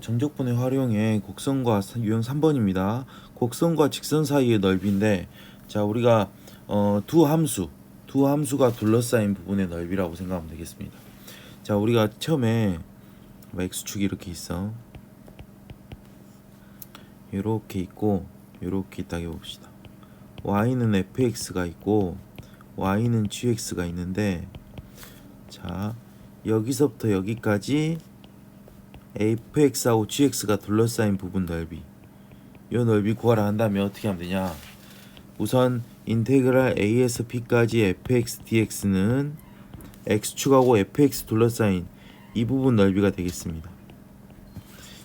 정적분의 활용에 곡선과 사- 유형 3번입니다. 곡선과 직선 사이의 넓이인데 자 우리가 어, 두 함수 두 함수가 둘러싸인 부분의 넓이라고 생각하면 되겠습니다. 자 우리가 처음에 뭐 x축이 이렇게 있어 이렇게 있고 이렇게 있다고 봅시다. y는 fx가 있고 y는 gx가 있는데 자 여기서부터 여기까지 fx하고 gx가 둘러싸인 부분 넓이. 이 넓이 구하라 한다면 어떻게 하면 되냐? 우선 인테그랄 a에서 b까지 fx dx는 x축하고 fx 둘러싸인 이 부분 넓이가 되겠습니다.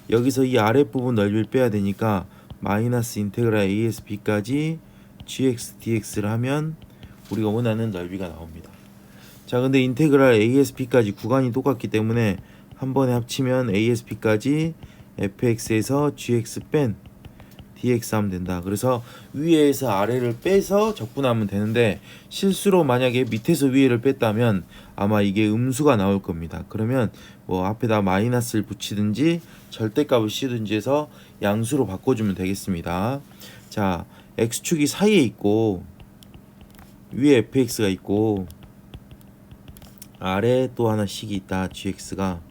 여기서 이 아랫부분 넓이를 빼야 되니까 마이너스 인테그랄 a에서 b까지 gx dx를 하면 우리가 원하는 넓이가 나옵니다. 자 근데 인테그랄 a에서 b까지 구간이 똑같기 때문에 한 번에 합치면 ASP까지 fx에서 gx 뺀 dx 하면 된다. 그래서 위에서 아래를 빼서 적분하면 되는데 실수로 만약에 밑에서 위에를 뺐다면 아마 이게 음수가 나올 겁니다. 그러면 뭐 앞에다 마이너스를 붙이든지 절대값을 씌든지 해서 양수로 바꿔주면 되겠습니다. 자, x축이 사이에 있고 위에 fx가 있고 아래 또 하나 식이 있다 gx가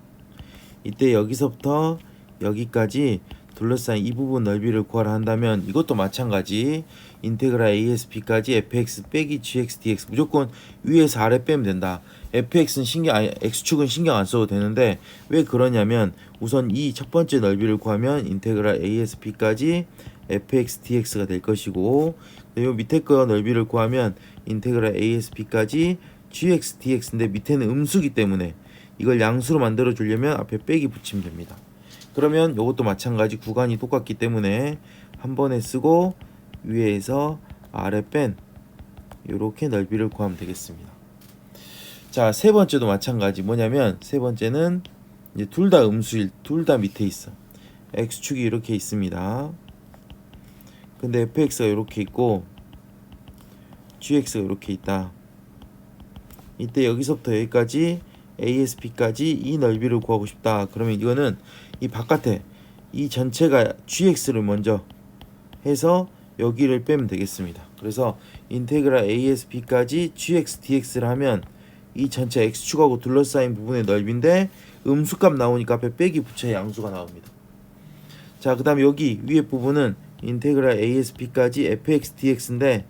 이때 여기서부터 여기까지 둘러싸인 이 부분 넓이를 구하라 한다면 이것도 마찬가지. 인테그랄 ASP까지 fx 빼기 gx dx 무조건 위에서 아래 빼면 된다. Fx는 신경 아니 x축은 신경 안 써도 되는데 왜 그러냐면 우선 이 첫 번째 넓이를 구하면 인테그랄 ASP까지 fx dx가 될 것이고 이 밑에 거 넓이를 구하면 인테그랄 ASP까지 gx dx인데 밑에는 음수기 때문에 이걸 양수로 만들어 주려면 앞에 빼기 붙이면 됩니다. 그러면 이것도 마찬가지 구간이 똑같기 때문에 한 번에 쓰고 위에서 아래 뺀 이렇게 넓이를 구하면 되겠습니다. 자, 세 번째도 마찬가지 뭐냐면 세 번째는 이제 둘 다 음수일 둘 다 밑에 있어. x축이 이렇게 있습니다. 근데 fx가 이렇게 있고 gx가 이렇게 있다. 이때 여기서부터 여기까지 ASP까지 이 넓이를 구하고 싶다. 그러면 이거는 이 바깥에 이 전체가 GX를 먼저 해서 여기를 빼면 되겠습니다. 그래서 인테그랄 ASP까지 GX DX를 하면 이 전체 X축하고 둘러싸인 부분의 넓이인데 음수값 나오니까 앞에 빼기 붙여야 양수가 나옵니다. 자, 그 다음에 여기 위에 부분은 인테그랄 ASP까지 fx dx인데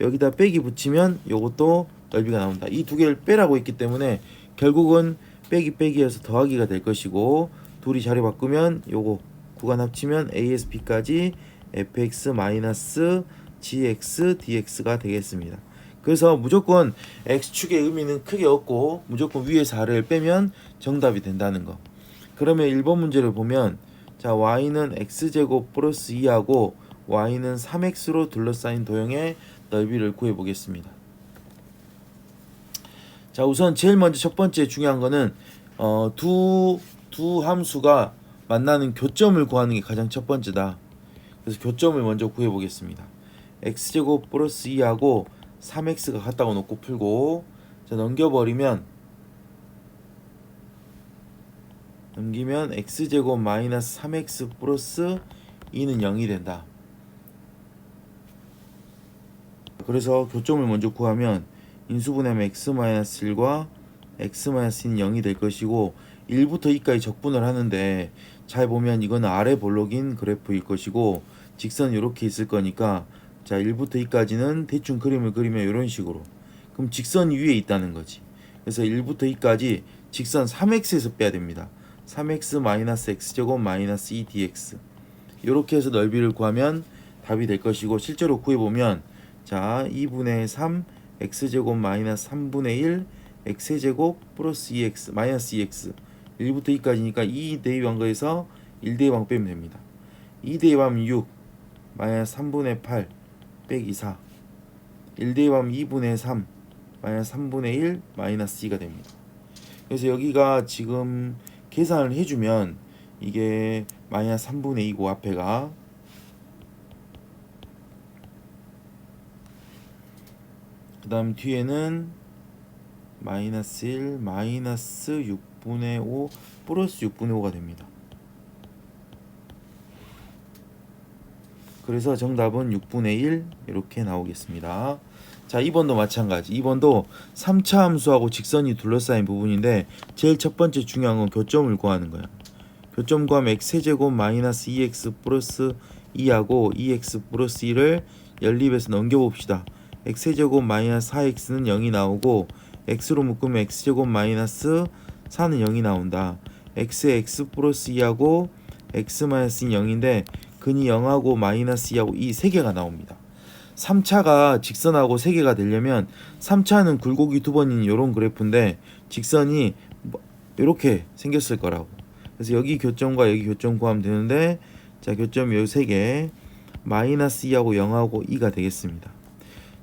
여기다 빼기 붙이면 요것도 넓이가 나온다. 이 두 개를 빼라고 했기 때문에 결국은 빼기 빼기여서 더하기가 될 것이고 둘이 자리 바꾸면 요거 구간 합치면 ASP까지 fx 마이너스 gx dx가 되겠습니다. 그래서 무조건 x축의 의미는 크게 없고 무조건 위에서 아래를 빼면 정답이 된다는 거. 그러면 1번 문제를 보면 자 y는 x제곱 플러스 2하고 y는 3x로 둘러싸인 도형의 넓이를 구해 보겠습니다. 자 우선 제일 먼저 첫 번째 중요한 거는 어, 두, 두 함수가 만나는 교점을 구하는 게 가장 첫 번째다. 그래서 교점을 먼저 구해 보겠습니다. x제곱 플러스 2하고 3x가 같다고 놓고 풀고 자 넘겨버리면 넘기면 x제곱 마이너스 3x 플러스 2는 0이 된다. 그래서 교점을 먼저 구하면 인수분해하면 x 마이너스 1과 x 마이너스 2는 0이 될 것이고 1부터 2까지 적분을 하는데 잘 보면 이건 아래 볼록인 그래프일 것이고 직선 이렇게 있을 거니까 자 1부터 2까지는 대충 그림을 그리면 이런 식으로. 그럼 직선 위에 있다는 거지. 그래서 1부터 2까지 직선 3x에서 빼야 됩니다. 3x 마이너스 x제곱 마이너스 2dx 이렇게 해서 넓이를 구하면 답이 될 것이고 실제로 구해보면 자 2분의 3 x제곱 마이너스 3분의 1 x제곱 플러스 2x 마이너스 2x 1부터 2까지니까 2 대입한 거에서 1 대입한 거 빼면 됩니다. 2 대입 하면 6 마이너스 3분의 8 빼기 4 1 대입 하면 2분의 3 마이너스 3분의 1 마이너스 2가 됩니다. 그래서 여기가 지금 계산을 해주면 이게 마이너스 3분의 2고 앞에가 그 다음 뒤에는 마이너스 1 마이너스 6분의 5 플러스 6분의 5가 됩니다. 그래서 정답은 6분의 1 이렇게 나오겠습니다. 자 2번도 마찬가지 2번도 3차 함수하고 직선이 둘러싸인 부분인데 제일 첫 번째 중요한 건 교점을 구하는 거야. 교점 구하면 x제곱 마이너스 2x 플러스 2하고 2x 플러스 1을 연립해서 넘겨봅시다. X 세제곱 마이너스 4x는 0이 나오고 x로 묶으면 x 제곱 마이너스 4는 0이 나온다. x에 x 플러스 2하고 x 마이너스 0인데 근이 0하고 마이너스 2하고 이 세 개가 나옵니다. 3차가 직선하고 세 개가 되려면 3차는 굴곡이 두 번인 이런 그래프인데 직선이 이렇게 생겼을 거라고. 그래서 여기 교점과 여기 교점 구하면 되는데 자 교점 요 세 개 마이너스 2하고 0하고 2가 되겠습니다.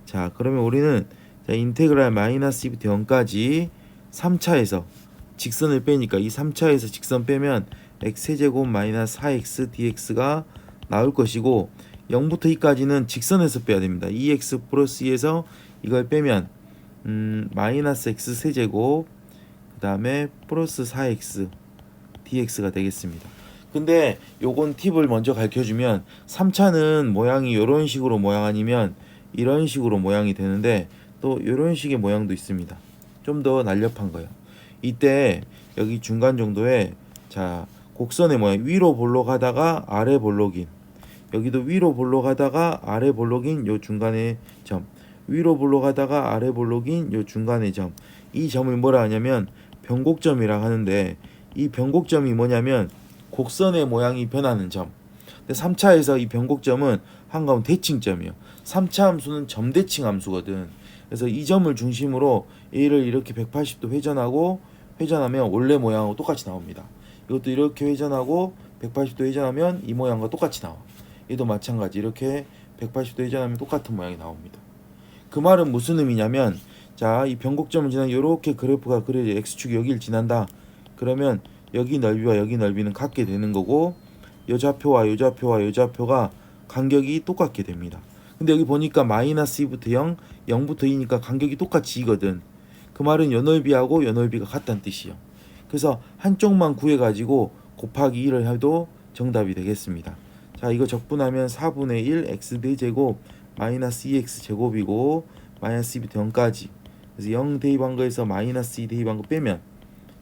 자 그러면 우리는 자, 인테그랄 마이너스 2부터 0까지 3차에서 직선을 빼니까 이 3차에서 직선 빼면 x제곱 마이너스 4x dx가 나올 것이고 0부터 2까지는 직선에서 빼야 됩니다. 2x 플러스 2에서 이걸 빼면 음, 마이너스 x 세제곱 그 다음에 플러스 4x dx가 되겠습니다. 근데 요건 팁을 먼저 가르쳐주면 3차는 모양이 이런 식으로 모양 아니면 이런 식으로 모양이 되는데 또 이런 식의 모양도 있습니다. 좀 더 날렵한 거예요. 이때 여기 중간 정도에 자 곡선의 모양 위로 볼록 하다가 아래 볼록인 여기도 위로 볼록 하다가 아래 볼록인 요 중간의 점 위로 볼록 하다가 아래 볼록인 요 중간의 점이 점을 뭐라 하냐면 변곡점이라 하는데 이 변곡점이 뭐냐면 곡선의 모양이 변하는 점 근데 3차에서 이 변곡점은 한가운데 대칭점이에요 3차 함수는 점대칭 함수거든 그래서 이 점을 중심으로 A를 이렇게 180도 회전하고 회전하면 원래 모양하고 똑같이 나옵니다. 이것도 이렇게 회전하고 180도 회전하면 이 모양과 똑같이 나와. 얘도 마찬가지 이렇게 180도 회전하면 똑같은 모양이 나옵니다. 그 말은 무슨 의미냐면 자 이 변곡점을 지나 이렇게 그래프가 그려져 x축이 여기를 지난다. 그러면 여기 넓이와 여기 넓이는 같게 되는 거고 요 좌표와 요 좌표와 요 좌표가 간격이 똑같게 됩니다. 근데 여기 보니까 마이너스 2부터 0, 0부터 2니까 간격이 똑같이 이거든. 그 말은 요 넓이가 같다는 뜻이요. 그래서 한쪽만 구해가지고 곱하기 1을 해도 정답이 되겠습니다. 자 이거 적분하면 4분의 1 x 4제곱 마이너스 2x 제곱이고 마이너스 2부터 0까지 그래서 0 대입한 거에서 마이너스 2 대입한 거 빼면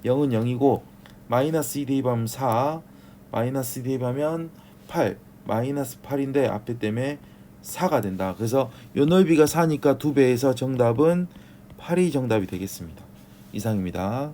0은 0이고 마이너스 2 대입하면 4 마이너스 2 대입하면 8 마이너스 8인데 앞에 때문에 4가 된다. 그래서 요 넓이가 4니까 두 배에서 정답은 8이 정답이 되겠습니다. 이상입니다.